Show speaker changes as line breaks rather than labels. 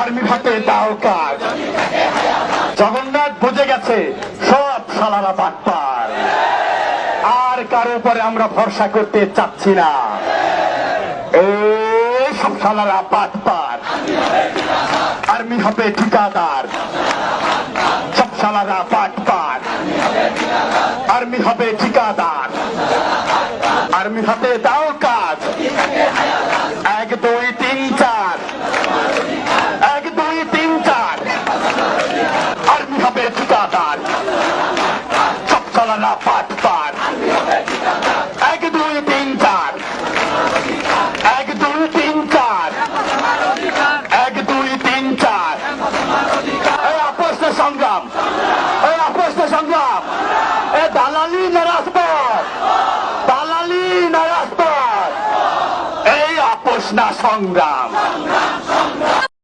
Army ভাতে দাও কাজ। জগন্নাথ বুঝে গেছে, সব সালারা বাটপার আর কারও উপরে আমরা ভরসা করতে চাচ্ছি না। এই সব সালারা বাটপার আর্মি হবে ঠিকাদার। সব আর্মি হবে ঠিকাদার। আর্মি হাতে দাও কাজ এক দুই তিন চার এক দুই তিন চার আর্মি হবে ঠিকাদার সব চালানা পাট পাট। এক, দুই, তিন, চার। এক, দুই, তিন, চার। এক, দুই, তিন, চার। এই আপস্ত সংগ্রাম। এই আপস্ত সংগ্রাম। এ, দালালি নারাজপর দালালি নারাজপর এই আপোষ না সংগ্রাম।